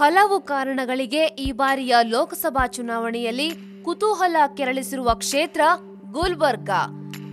ಹಲವು ಕಾರಣಗಳಿಗೆ ಈ ಬಾರಿಯ ಲೋಕಸಭಾ ಚುನಾವಣೆಯಲ್ಲಿ ಕುತೂಹಲ ಕೆರಳಿಸಿರುವ ಕ್ಷೇತ್ರ ಗುಲ್ಬರ್ಗ.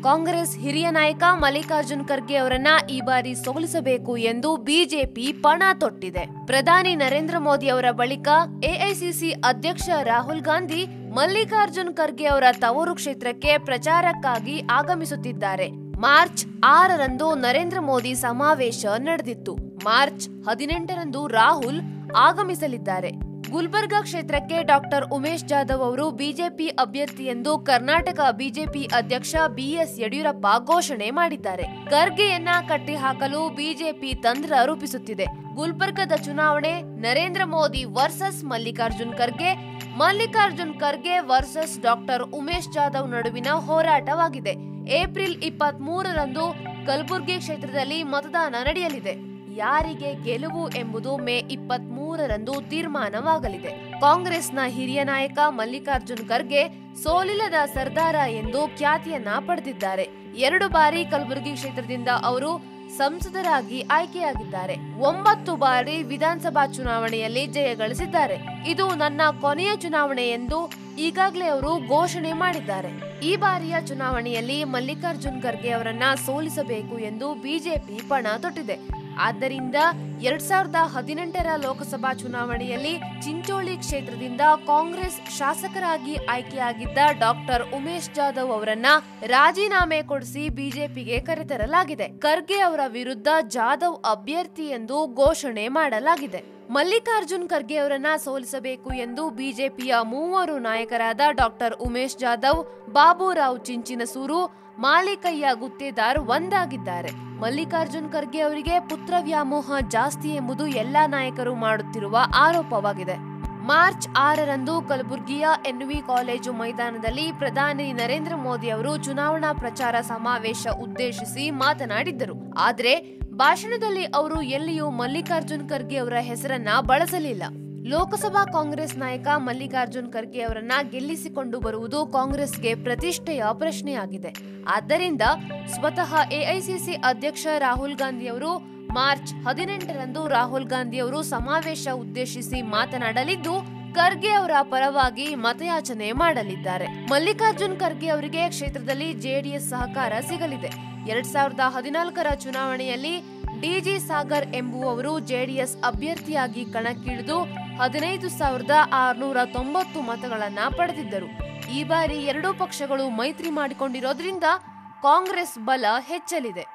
ಕಾಂಗ್ರೆಸ್ ಹಿರಿಯ ನಾಯಕ ಮಲ್ಲಿಕಾರ್ಜುನ್ ಖರ್ಗೆ ಅವರನ್ನ ಈ ಬಾರಿ ಸೋಲಿಸಬೇಕು ಎಂದು ಬಿಜೆಪಿ ಪಣ ತೊಟ್ಟಿದೆ. ಪ್ರಧಾನಿ ನರೇಂದ್ರ ಮೋದಿ ಅವರ ಬಳಿಕ ಎಐಸಿಸಿ ಅಧ್ಯಕ್ಷ ರಾಹುಲ್ ಗಾಂಧಿ ಮಲ್ಲಿಕಾರ್ಜುನ್ ಖರ್ಗೆ ಅವರ ತವರು ಕ್ಷೇತ್ರಕ್ಕೆ ಪ್ರಚಾರಕ್ಕಾಗಿ ಆಗಮಿಸುತ್ತಿದ್ದಾರೆ. ಮಾರ್ಚ್ ಆರರಂದು ನರೇಂದ್ರ ಮೋದಿ ಸಮಾವೇಶ ನಡೆದಿತ್ತು. ಮಾರ್ಚ್ ಹದಿನೆಂಟರಂದು ರಾಹುಲ್ ಆಗಮಿಸಲಿದ್ದಾರೆ. ಗುಲ್ಬರ್ಗಾ ಕ್ಷೇತ್ರಕ್ಕೆ ಡಾಕ್ಟರ್ ಉಮೇಶ್ ಜಾಧವ್ ಅವರು ಬಿಜೆಪಿ ಅಭ್ಯರ್ಥಿ ಎಂದು ಕರ್ನಾಟಕ ಬಿಜೆಪಿ ಅಧ್ಯಕ್ಷ ಬಿಎಸ್ ಯಡಿಯೂರಪ್ಪ ಘೋಷಣೆ ಮಾಡಿದ್ದಾರೆ. ಖರ್ಗೆಯನ್ನ ಕಟ್ಟಿಹಾಕಲು ಬಿಜೆಪಿ ತಂತ್ರ ರೂಪಿಸುತ್ತಿದೆ. ಗುಲ್ಬರ್ಗದ ಚುನಾವಣೆ Narendra Modi versus Mallikarjun Kharge Mallikarjun Kharge versus doctor Umesh Jadhav ನಡುವಿನ ಹೋರಾಟವಾಗಿದೆ. ಏಪ್ರಿಲ್ ಇಪ್ಪತ್ತ್ ಮೂರರಂದು ಕಲಬುರಗಿ ಕ್ಷೇತ್ರದಲ್ಲಿ ಮತದಾನ ನಡೆಯಲಿದೆ. ಯಾರಿಗೆ ಗೆಲುವು ಎಂಬುದು ಮೇ ಇಪ್ಪತ್ತ್ ಮೂರರಂದು ತೀರ್ಮಾನವಾಗಲಿದೆ. ಕಾಂಗ್ರೆಸ್ನ ಹಿರಿಯ ನಾಯಕ ಮಲ್ಲಿಕಾರ್ಜುನ್ ಖರ್ಗೆ ಸೋಲಿಲ್ಲದ ಸರ್ದಾರ ಎಂದು ಖ್ಯಾತಿಯನ್ನ ಪಡೆದಿದ್ದಾರೆ. ಎರಡು ಬಾರಿ ಕಲಬುರಗಿ ಕ್ಷೇತ್ರದಿಂದ ಅವರು ಸಂಸದರಾಗಿ ಆಯ್ಕೆಯಾಗಿದ್ದಾರೆ. ಒಂಬತ್ತು ಬಾರಿ ವಿಧಾನಸಭಾ ಚುನಾವಣೆಯಲ್ಲಿ ಜಯ ಗಳಿಸಿದ್ದಾರೆ. ಇದು ನನ್ನ ಕೊನೆಯ ಚುನಾವಣೆ ಎಂದು ಈಗಾಗಲೇ ಅವರು ಘೋಷಣೆ ಮಾಡಿದ್ದಾರೆ. ಈ ಬಾರಿಯ ಚುನಾವಣೆಯಲ್ಲಿ ಮಲ್ಲಿಕಾರ್ಜುನ್ ಖರ್ಗೆ ಅವರನ್ನ ಸೋಲಿಸಬೇಕು ಎಂದು ಬಿಜೆಪಿ ಪಣ ತೊಟ್ಟಿದೆ. ಆದ್ದರಿಂದ ಎರಡ್ ಸಾವಿರದ ಹದಿನೆಂಟರ ಲೋಕಸಭಾ ಚುನಾವಣೆಯಲ್ಲಿ ಚಿಂಚೋಳಿ ಕ್ಷೇತ್ರದಿಂದ ಕಾಂಗ್ರೆಸ್ ಶಾಸಕರಾಗಿ ಆಯ್ಕೆಯಾಗಿದ್ದ ಡಾಕ್ಟರ್ ಉಮೇಶ್ ಜಾಧವ್ ಅವರನ್ನ ರಾಜೀನಾಮೆ ಕೊಡಿಸಿ ಬಿಜೆಪಿಗೆ ಕರೆತರಲಾಗಿದೆ. ಖರ್ಗೆ ಅವರ ವಿರುದ್ಧ ಜಾಧವ್ ಅಭ್ಯರ್ಥಿ ಎಂದು ಘೋಷಣೆ ಮಾಡಲಾಗಿದೆ. ಮಲ್ಲಿಕಾರ್ಜುನ್ ಖರ್ಗೆ ಅವರನ್ನ ಸೋಲಿಸಬೇಕು ಎಂದು ಬಿಜೆಪಿಯ ಮೂವರು ನಾಯಕರಾದ ಡಾಕ್ಟರ್ ಉಮೇಶ್ ಜಾಧವ್ ಬಾಬುರಾವ್ ಚಿಂಚಿನಸೂರು, ಮಾಲಿಕಯ್ಯ ಗುತ್ತೇದಾರ್ ಒಂದಾಗಿದ್ದಾರೆ. ಮಲ್ಲಿಕಾರ್ಜುನ್ ಖರ್ಗೆ ಅವರಿಗೆ ಪುತ್ರ ವ್ಯಾಮೋಹ ಜಾಸ್ತಿ ಎಂಬುದು ಎಲ್ಲಾ ನಾಯಕರು ಮಾಡುತ್ತಿರುವ ಆರೋಪವಾಗಿದೆ. ಮಾರ್ಚ್ ಆರರಂದು ಕಲಬುರಗಿಯ ಎನ್ವಿ ಕಾಲೇಜು ಮೈದಾನದಲ್ಲಿ ಪ್ರಧಾನಿ ನರೇಂದ್ರ ಮೋದಿ ಅವರು ಚುನಾವಣಾ ಪ್ರಚಾರ ಸಮಾವೇಶ ಉದ್ದೇಶಿಸಿ ಮಾತನಾಡಿದ್ದರು. ಆದರೆ ಭಾಷಣದಲ್ಲಿ ಅವರು ಎಲ್ಲಿಯೂ ಮಲ್ಲಿಕಾರ್ಜುನ್ ಖರ್ಗೆ ಅವರ ಹೆಸರನ್ನ ಬಳಸಲಿಲ್ಲ. ಲೋಕಸಭಾ ಕಾಂಗ್ರೆಸ್ ನಾಯಕ ಮಲ್ಲಿಕಾರ್ಜುನ್ ಖರ್ಗೆ ಅವರನ್ನ ಗೆಲ್ಲಿಸಿಕೊಂಡು ಬರುವುದು ಕಾಂಗ್ರೆಸ್ಗೆ ಪ್ರತಿಷ್ಠೆಯ ಪ್ರಶ್ನೆಯಾಗಿದೆ. ಆದ್ದರಿಂದ ಸ್ವತಃ ಎಐಸಿಸಿ ಅಧ್ಯಕ್ಷ ರಾಹುಲ್ ಗಾಂಧಿ ಅವರು ಮಾರ್ಚ್ ಹದಿನೆಂಟರಂದು ರಾಹುಲ್ ಗಾಂಧಿ ಅವರು ಸಮಾವೇಶ ಉದ್ದೇಶಿಸಿ ಮಾತನಾಡಲಿದ್ದು, ಖರ್ಗೆ ಅವರ ಪರವಾಗಿ ಮತಯಾಚನೆ ಮಾಡಲಿದ್ದಾರೆ. ಮಲ್ಲಿಕಾರ್ಜುನ್ ಖರ್ಗೆ ಅವರಿಗೆ ಕ್ಷೇತ್ರದಲ್ಲಿ ಜೆಡಿಎಸ್ ಸಹಕಾರ ಸಿಗಲಿದೆ. ಎರಡ್ ಸಾವಿರದ ಹದಿನಾಲ್ಕರ ಚುನಾವಣೆಯಲ್ಲಿ ಡಿಜಿ ಸಾಗರ್ ಎಂಬುವವರು ಜೆಡಿಎಸ್ ಅಭ್ಯರ್ಥಿಯಾಗಿ ಕಣಕ್ಕಿಳಿದು ಹದಿನೈದು ಸಾವಿರದ ಆರುನೂರ ತೊಂಬತ್ತು ಮತಗಳನ್ನ ಪಡೆದಿದ್ದರು. ಈ ಬಾರಿ ಎರಡೂ ಪಕ್ಷಗಳು ಮೈತ್ರಿ ಮಾಡಿಕೊಂಡಿರೋದ್ರಿಂದ ಕಾಂಗ್ರೆಸ್ ಬಲ ಹೆಚ್ಚಲಿದೆ.